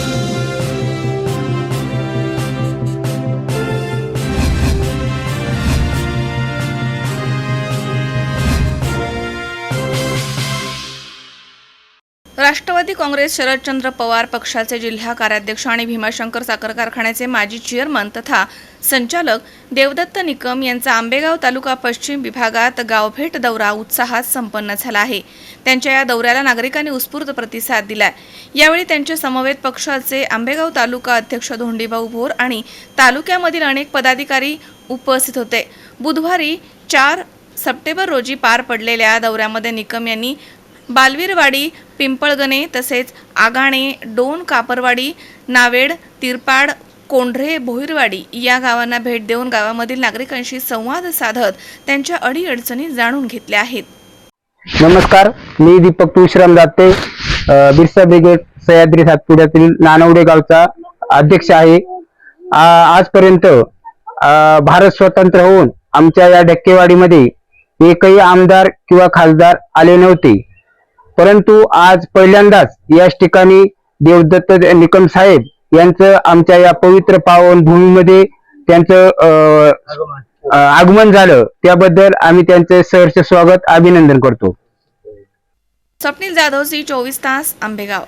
Thank you. Rashtrawadi Congress Sharadchandra Pawar पक्षाचे जिल्हा कार्याध्यक्ष आणि भीमाशंकर साखर कारखान्याचे माजी चेअरमन तथा संचालक देवदत्त निकम यांचा आंबेगाव तालुका पश्चिम विभागात गावभेट दौरा उत्साहात संपन्न झाला आहे. त्यांच्या या दौऱ्याला नागरिकांनी उत्स्फूर्त प्रतिसाद दिला यावेळी त्यांच्या समवेत पक्षाचे आंबेगाव तालुका अध्यक्ष धोंडीभाऊ भोर आणि तालुक्यामधील अनेक पदाधिकारी उपस्थित होते. बुधवारी चार सप्टेंबर रोजी पार पडलेल्या दौऱ्यामध्ये निकम यांनी बालवीरवाडी पिंपळगणे तसेच आगाणे डोन कापरवाडी नावेड तिरपाड कोंढरे भोईरवाडी या गावांना भेट देऊन गावामधील नागरिकांशी संवाद साधत त्यांच्या अडीअडचणी जाणून घेतल्या आहेत. नमस्कार मी दीपक तुळशीराम दाते बिरसा ब्रिगेड सह्याद्री सातपुड्यातील नानवडे गावचा अध्यक्ष आहे. आजपर्यंत भारत स्वतंत्र होऊन आमच्या या डक्केवाडीमध्ये एकही आमदार किंवा खासदार आले नव्हते. परंतु आज पहिल्यांदाच याच ठिकाणी देवदत्त निकम साहेब यांचं आमच्या या पवित्र पावन भूमीमध्ये त्यांचं आगमन झालं. त्याबद्दल आम्ही त्यांचे सहर्ष स्वागत अभिनंदन करतो. स्वप्नील जाधव सी चोवीस तास आंबेगाव.